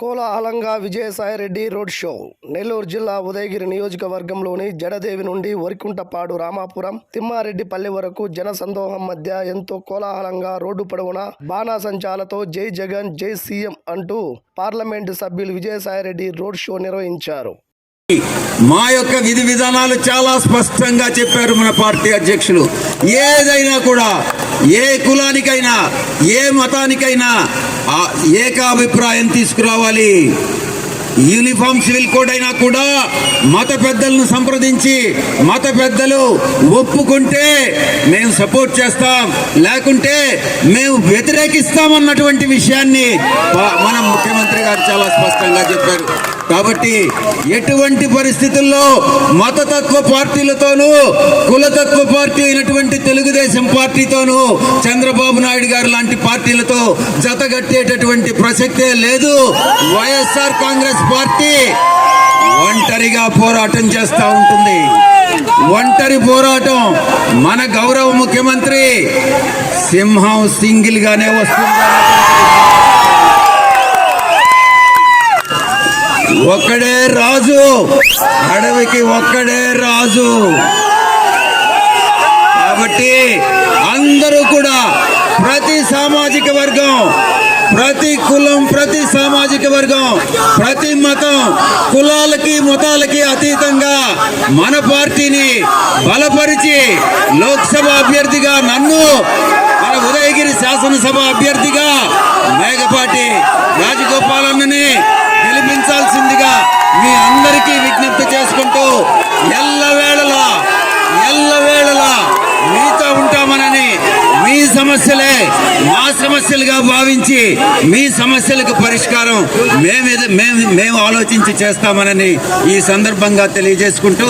కోలాహలంగా Vijayasai Reddy road show. Nellore జిల్లా ఉదయగిరి నియోజకవర్గంలోని జడదేవి నుండి వరికుంటపాడు రామాపురం తిమ్మారెడ్డిపల్లి వరకు జన సందోహం మధ్య ఎంతో కోలాహలంగా రోడ్డు పొడవున బాణాసంచాలతో జై జగన్ జై సీఎం అంటూ పార్లమెంటు సభ్యులు విజయసాయిరెడ్డి రోడ్ షో నిర్వహించారు. మా యొక్క విధి విధానాలు చాలా స్పష్టంగా చెప్పారు మన పార్టీ అధ్యక్షులు. ఏదైనా కూడా ఏ కులానికైనా ఏ మతానికైనా ఏకాభిప్రాయం తీసుకురావాలి. యూనిఫామ్ సివిల్ కోడ్ అయినా కూడా మత పెద్దలను సంప్రదించి మత పెద్దలు ఒప్పుకుంటే మేము సపోర్ట్ చేస్తాం. లేకుంటే మేము వ్యతిరేకిస్తామన్నటువంటి విషయాన్ని మన ముఖ్యమంత్రి గారు చాలా స్పష్టంగా చెప్పారు. కాబట్టి ఎటువంటి పరిస్థితుల్లో మతతత్వ పార్టీలతోనూ కులతత్వ పార్టీ అయినటువంటి తెలుగుదేశం పార్టీతోనూ చంద్రబాబు నాయుడు గారు లాంటి పార్టీలతో జతగట్టేటటువంటి ప్రసక్తే లేదు. వైఎస్ఆర్ కాంగ్రెస్ పార్టీ ఒంటరిగా పోరాటం చేస్తూ ఉంటుంది. ఒంటరి పోరాటం మన గౌరవ ముఖ్యమంత్రి సింహం సింగిల్గానే వస్తుంది. ఒక్కడే రాజు. అడవికి ఒక్కడే రాజు. కాబట్టి అందరూ కూడా ప్రతి సామాజిక వర్గం ప్రతి కులం ప్రతి సామాజిక వర్గం ప్రతి మతం కులాలకి మతాలకి అతీతంగా మన పార్టీని బలపరిచి లోక్సభ అభ్యర్థిగా నన్ను మన ఉదయగిరి శాసనసభ అభ్యర్థిగా మేఘపాటి రాజగోపాల మీ సమస్యలే మా సమస్యలుగా భావించి మీ సమస్యలకు పరిష్కారం మేము మేము మేము ఆలోచించి చేస్తామనని ఈ సందర్భంగా తెలియజేసుకుంటూ